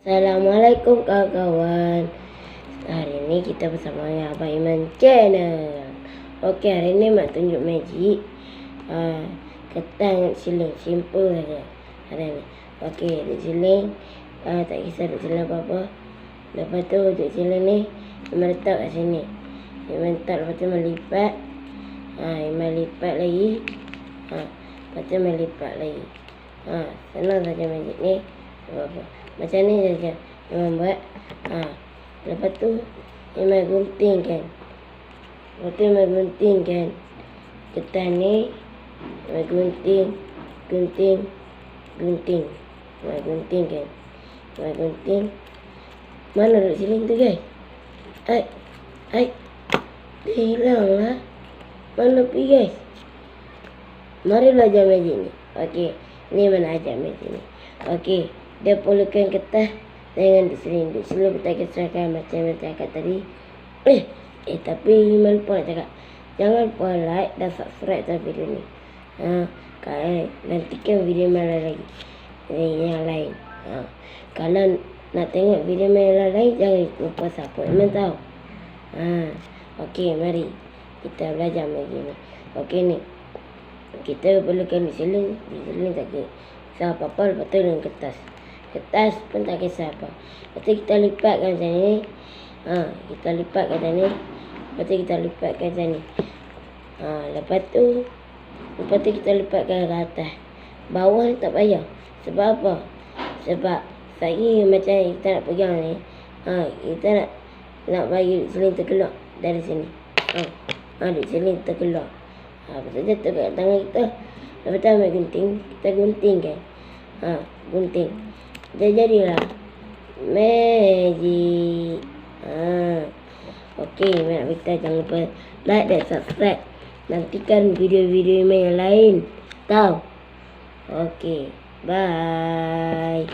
Assalamualaikum kawan-kawan. Hari ni kita bersama dengan Abang Iman Channel. Okey hari ni Mak tunjuk magic. Uh, Ketan siling. Simple saja Hari ni. Okey duduk siling. Uh, Tak kisah duduk siling apa-apa. Lepas tu duduk siling ni Iman letak kat sini. Iman letak lepas tu Iman lipat. Uh, Iman lipat lagi. Uh, Lepas tu Iman lipat lagi. Uh, Senang saja magic ni macam ni saja Imam buat. Ha. Lepas tu Imam gunting kan. Lepas tu Imam gunting kan. Ketan ni Imam gunting. Gunting. Gunting. Imam gunting kan. Imam gunting. Mana duduk siling tu guys? Hai. Hai. Dia hilang lah. Mana pergi guys? Mari belajar magic ni. Okey. Ni mana ajar magic ni. Okey dia perlukan kertas dengan diselinduk sebelum kita kisahkan macam yang saya cakap tadi. Eh eh tapi Iman lupa nak cakap. Jangan lupa like dan subscribe dalam video ni. Ha, kalau nantikan video mana lagi. Yang lain. Ha, kalau nak tengok video mana lain jangan lupa support. Iman tahu. Ha, ok mari. Kita belajar lagi ni. Ok ni. Kita perlukan diseling diseling tak ke siapa apa lepas tu dengan kertas kertas pun tak kisah apa. Lepas kita lipatkan macam ni. Ha, kita lipatkan macam ni. Lepas tu kita lipatkan macam ni. Ha, lepas tu, lepas tu kita lipatkan ke atas. Bawah ni tak payah. Sebab apa? Sebab saya macam kita nak pegang ni. Ha, kita nak nak bagi seling terkeluar dari sini. Ha, ha di seling terkeluar. Ha, lepas tu jatuh kat tangan kita. Lepas tu ambil gunting. Kita gunting kan. Ha, gunting dia jadilah magic ha. Okey, nak kita jangan lupa like dan subscribe. Nantikan video-video yang lain. Tahu? Okey, bye.